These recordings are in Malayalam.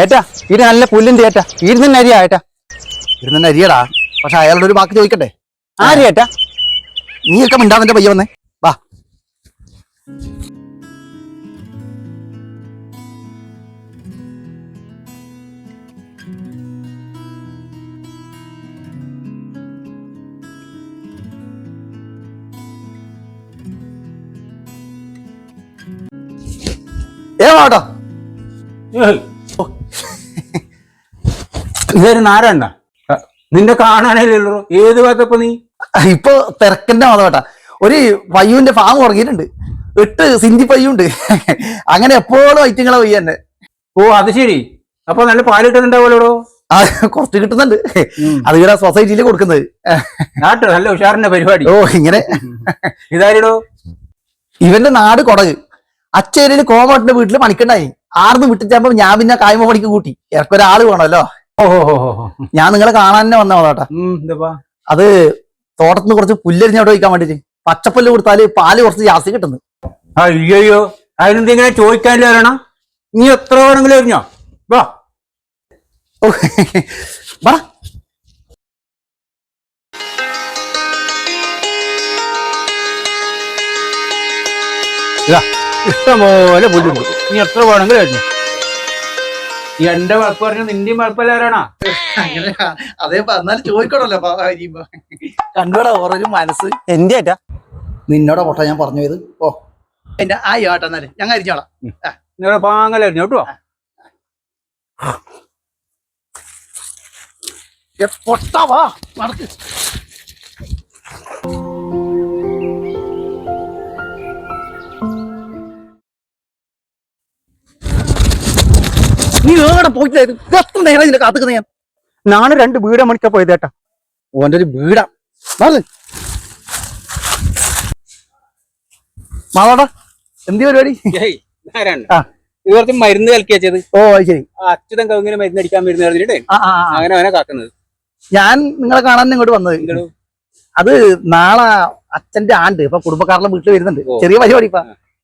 ഏട്ടാ ഇത് നല്ല പുല്ലിന്റെ ഏട്ടാ. ഇരുന്ന് അരിയാ ഏട്ടാ. ഇരുന്നെ അരിയടാ. പക്ഷെ അയാളുടെ ഒരു വാക്ക് ചോദിക്കട്ടെ? ആര് ഏട്ടാ? നീയൊക്കെ മിണ്ടാതിന്റെ പയ്യ വന്നേ? വാ. ഏ വാട്ടോ ഇതൊരു നാരണ്ട നിന്റെ കാണാനല്ലോ ഏത് ഭാഗത്തപ്പോ നീ? ഇപ്പൊ തിരക്കന്റെ മതം ഒരു പയ്യുവിന്റെ ഫാം തുടങ്ങിയിട്ടുണ്ട് എട്ട് സിന്ധി പയ്യുണ്ട്. അങ്ങനെ എപ്പോഴും ഐറ്റങ്ങളെ പയ്യ തന്നെ ഓ അത് ശരി. അപ്പൊ നല്ല പാൽ കിട്ടുന്നുണ്ടാവുമല്ലോ ആ കുറച്ച് കിട്ടുന്നുണ്ട്. അത് ഇവിടെ സൊസൈറ്റിയിൽ കൊടുക്കുന്നത്. നാട്ടോ? നല്ല ഉഷാറിന്റെ പരിപാടി. ഓ ഇങ്ങനെ. ഇതാരിടോ? ഇവന്റെ നാട് കൊടക്. അച്ചേരിയിൽ കോമട്ടിന്റെ വീട്ടിൽ പണിക്കണ്ടായി. ആർന്ന് വിട്ടിച്ചപ്പോ ഞാൻ പിന്നെ കായ്മ പണിക്ക് കൂട്ടി. ഇറക്കൊരാൾ വേണമല്ലോ. ഞാൻ നിങ്ങളെ കാണാൻ തന്നെ വന്ന അത് തോട്ടത്തിന് കുറച്ച് പുല്ലരിഞ്ഞോട്ട് വയ്ക്കാൻ വേണ്ടിട്ട്. പച്ചപ്പുല്ല് കൊടുത്താൽ പാൽ കുറച്ച് ജാസ്തി കിട്ടുന്നു. അയ്യോ അതിനെന്തെങ്കിലും ചോദിക്കാനില്ല നീ എത്ര വേണമെങ്കിലും എറിഞ്ഞോ? വാ. വാ. പറ ഇതാ ഇഷ്ടംപോലെ പുല്ലുണ്ട് നീ എത്ര വേണമെങ്കിലും എറിഞ്ഞോ. എന്റെ വളപ്പ് പറഞ്ഞു നിന്റെയും വളപ്പല്ലാരാണോ അങ്ങനെ അതേ എന്നാലും ചോദിക്കണല്ലോ കണ്ടുകൂടാ ഓരോ മനസ്സ്. എന്റെ ഏറ്റാ നിന്നോടാ പൊട്ട ഞാൻ പറഞ്ഞു ഇത് ഓ എന്റെ ആയി ആട്ടെ എന്നാൽ ഞങ്ങൾ അരിഞ്ഞോളാം നിങ്ങളുടെ പാങ്ങല എറിഞ്ഞോ കേട്ടോ ഏ, പൊട്ടാ വാ നടക്ക്. നീ ഏടെ പോയിട്ടായിരുന്നു എത്ര നേരം ഇതിന്റെ കാത്തുക്കുന്ന ഞാൻ? നാളെ രണ്ട് വീട മണിക്കാ പോയതേട്ടാ ഓന്റെ ഒരു വീടാ. മാതാടാ എന്തി പരിപാടി? കുറച്ച് മരുന്ന് കലക്കിയത് ഓ ശരി. അച്യുതൻ കവുങ്ങിന് മരുന്ന് അടിക്കാൻ വരുന്ന. അങ്ങനെ അവനെ കാക്കുന്നത്. ഞാൻ നിങ്ങളെ കാണാൻ ഇങ്ങോട്ട് വന്നത്. അത് നാളെ അച്ഛന്റെ ആണ്ട് ഇപ്പൊ കുടുംബക്കാരുടെ വീട്ടിൽ വരുന്നുണ്ട്. ചെറിയ പരിപാടി ഇപ്പൊ.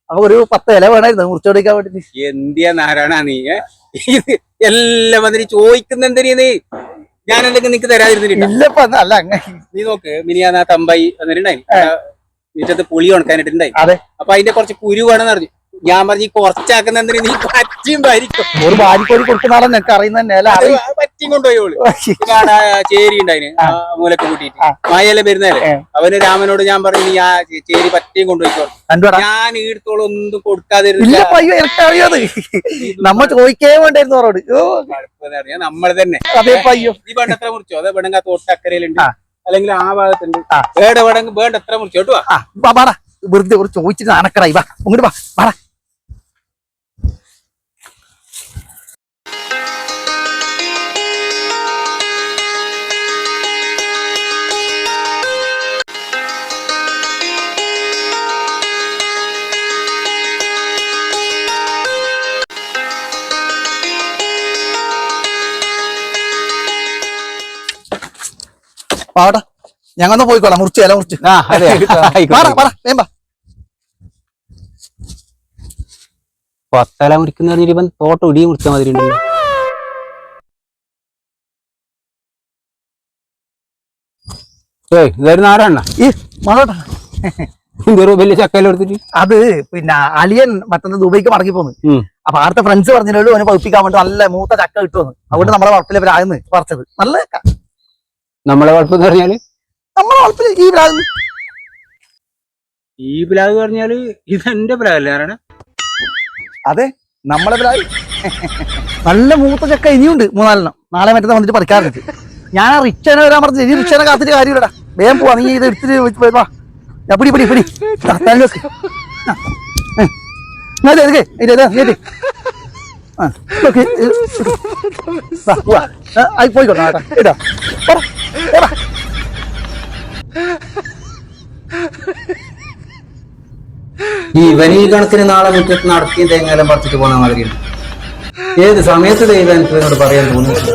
അപ്പൊ ഒരു പത്ത് ഇല വേണമായിരുന്നു മുറിച്ചോടിക്കാൻ വേണ്ടി എന്തിയാ നാരായണ നീ? എല്ലാം വന്നിട്ട് ചോദിക്കുന്ന എന്തിനാ നീ? ഞാൻ എന്തെങ്കിലും നിനക്ക് തരാതിരുന്നില്ല ഇല്ലപ്പ അല്ല നീ നോക്ക് മിനിയാന്ന് ആ തമ്പായി വന്നിട്ടുണ്ടായി. മിറ്റത്ത് പുളി ഉണക്കാനിട്ടുണ്ടായി. അതെ. അപ്പൊ അതിന്റെ കുറച്ച് കുരു വേണമെന്ന് പറഞ്ഞു. ഞാൻ പറഞ്ഞു കുറച്ചാക്കുന്ന എന്തിനാ നീ പറ്റിയും ഭരിക്കും ഒരു ഭാര്യക്കോടി കൊടുക്കുന്ന ആളെ നിനക്ക് അറിയുന്ന അറിയും പറ്റിയും കൊണ്ടുപോയോളൂ ചേരി ഉണ്ടായിന് മൂലക്ക് കൂട്ടിയിട്ട്. മായല വരുന്നല്ലേ അവന് രാമനോട് ഞാൻ പറഞ്ഞു നീ ആ ചേരി പറ്റിയും കൊണ്ടുപോയിക്കോ. കണ്ടുപടാ ഞാൻ ഈടത്തോളം ഒന്നും കൊടുക്കാതിരുന്നില്ല. ഇല്ലപ്പ അയ്യോ എനിക്ക് അറിയാത് നമ്മ ചോദിക്കേ വേണ്ടായിരുന്നു അവരോട്. നമ്മൾ നമ്മൾ തന്നെ ഈ വേണ്ട എത്ര മുറിച്ചോ? അതെ ആ. തോട്ടക്കരയിലുണ്ട്. അല്ലെങ്കിൽ ആ ഭാഗത്തുണ്ട്. വേണ്ട വേണമെങ്കിൽ വേണ്ട എത്ര മുറിച്ചോ? കേട്ടോ വെറുതെ ചോദിച്ചിട്ട് അനക്കടായി വാ ഇങ്ങോട്ട് വാ വാടാ വാടാ. ഞങ്ങന്ന് പോയിക്കോളാം. മുറിച്ച് ഇല മുറിച്ച്. ആ, അതെ. വാടാ വാടാ വാ പത്തല മുറിക്കുന്ന പറഞ്ഞിട്ട് തോട്ടം ഇടിയും മുറിച്ച മാതിരി ഉണ്ടല്ലോ. ഏയ് ഇതായിരുന്നു ആരാണ് ഈ ഇതൊരു വലിയ ചക്കയിൽ എടുത്തിട്ട് അത് പിന്നെ അലിയൻ മറ്റന്ന് ദുബൈക്ക് മടങ്ങി പോന്നു. അപ്പൊ അടുത്ത ഫ്രണ്ട്സ് പറഞ്ഞല്ലോ അവനെ പഴുപ്പിക്കാൻ വേണ്ടി നല്ല മൂത്ത ചക്ക കിട്ടുമെന്ന് അതുകൊണ്ട് നമ്മളെ വളപ്പിലെ പറഞ്ഞത് പറിച്ചത്. നല്ല ചക്ക. നമ്മളെ കുഴപ്പം എന്ന് പറഞ്ഞാൽ? നമ്മളെ വളപ്പിൽ ഈ ബ്ലാഗ് ഈ പ്ലാഗ് പറഞ്ഞാൽ ഇത് എന്റെ പ്ലാഗല്ലേ ആരാണ് അതെ നമ്മളെ പ്രാഗ് നല്ല മൂത്ത ചക്ക ഇനിയുണ്ട് മൂന്നാലെണ്ണം. നാളെ മറ്റേ വന്നിട്ട് പറിക്കാറുണ്ട്. ഞാൻ ആ റിക്ഷനെ വരാൻ പറഞ്ഞു ഇനി റിക്ഷനെ കാത്തിട്ട് കാര്യമില്ലടാ. വേഗം പോവാ നീ ഇത് എടുത്തിട്ട് വാ. ഞാൻ പിടി പിടി പിടി. ആ, തള്ളി വെക്ക്. ആ, ഏ. ഇങ്ങ് ഇത് എടുക്ക്. ഇത് ഇത് ഇത് ഇത്. ആ, നോക്ക്. ഇത് വാ, പോവാ. ആ, ആയി പോയിക്കോട്ടെ കേട്ടോ ഇതാ പോടാ, പോടാ. ഈ കണക്കിന് നാളെ മുറ്റത്ത് നടക്കുകയും തേങ്ങയെല്ലാം പറിച്ചിട്ട് പോണ മാതിരിയുണ്ട് ഏത് സമയത്ത് ദൈവം എനിക്ക് എന്നോട് പറയാൻ തോന്നുന്നു?